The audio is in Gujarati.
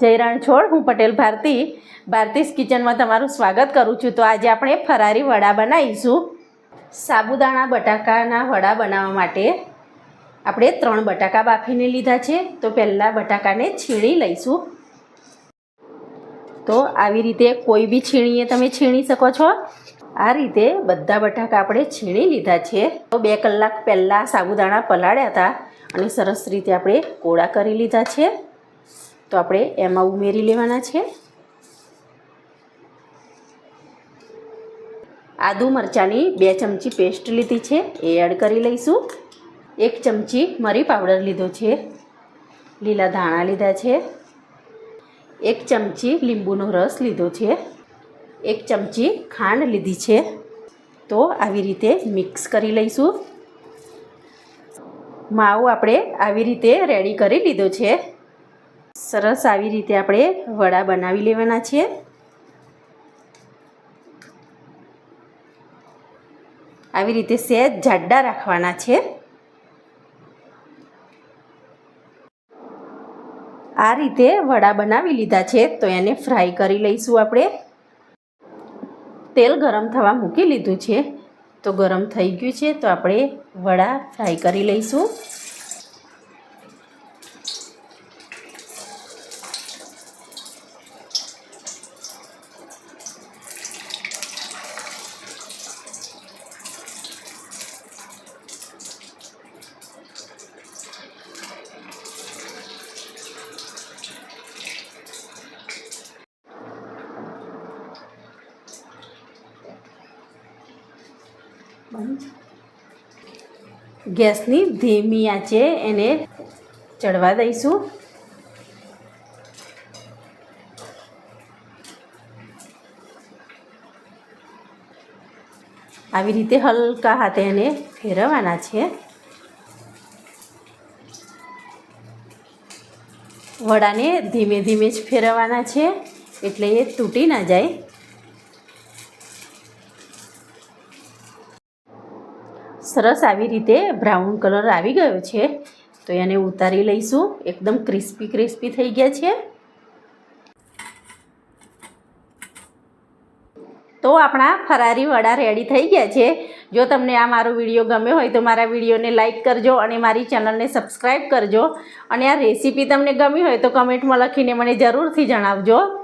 જય રણછોડ હું પટેલ ભારતી, ભારતીસ કિચનમાં તમારું સ્વાગત કરું છું. તો આજે આપણે ફરારી વડા બનાવીશું. સાબુદાણા, બટાકાના વડા બનાવવા માટે આપણે ત્રણ બટાકા બાફીને લીધા છે. તો પહેલાં બટાકાને છીણી લઈશું. તો આવી રીતે કોઈ બી છીણીએ તમે છીણી શકો છો. આ રીતે બધા બટાકા આપણે છીણી લીધા છે. તો બે કલાક પહેલાં સાબુદાણા પલાળ્યા હતા અને સરસ રીતે આપણે કોળા કરી લીધા છે. તો આપણે એમાં ઉમેરી લેવાના છે. આદુ મરચાંની બે ચમચી પેસ્ટ લીધી છે, એ એડ કરી લઈશું. એક ચમચી મરી પાવડર લીધો છે, લીલા ધાણા લીધા છે. એક ચમચી લીંબુનો રસ લીધો છે. એક ચમચી ખાંડ લીધી છે. તો આવી રીતે મિક્સ કરી લઈશું. માવો આપણે આવી રીતે રેડી કરી લીધો છે. સરસ આવી રીતે આપણે વડા બનાવી લેવાના છે આવી રીતે સહેજ જાડા રાખવાના છે. આ રીતે વડા બનાવી લીધા છે તો એને ફ્રાય કરી લઈશું આપણે. તેલ ગરમ થવા મૂકી લીધું છે. તો ગરમ થઈ ગયું છે તો આપણે વડા ફ્રાય કરી લઈશું. ગેસની ધીમી આંચે એને ચડવા દઈશું. આવી રીતે હલકા હાથે એને ફેરવવાના છે. વડાને ધીમે ધીમે જ ફેરવવાના છે, એટલે એ તૂટી ના જાય. સરસ આવી રીતે બ્રાઉન કલર આવી ગયો છે. તો એને ઉતારી લઈશું. એકદમ ક્રિસ્પી ક્રિસ્પી થઈ ગયા છે. તો આપણા ફરારી વડા રેડી થઈ ગયા છે. જો તમને આ મારો વીડિયો ગમ્યો હોય તો મારા વિડીયોને લાઇક કરજો અને મારી ચેનલને સબસ્ક્રાઈબ કરજો. અને આ રેસીપી તમને ગમી હોય તો કમેન્ટમાં લખીને મને જરૂરથી જણાવજો.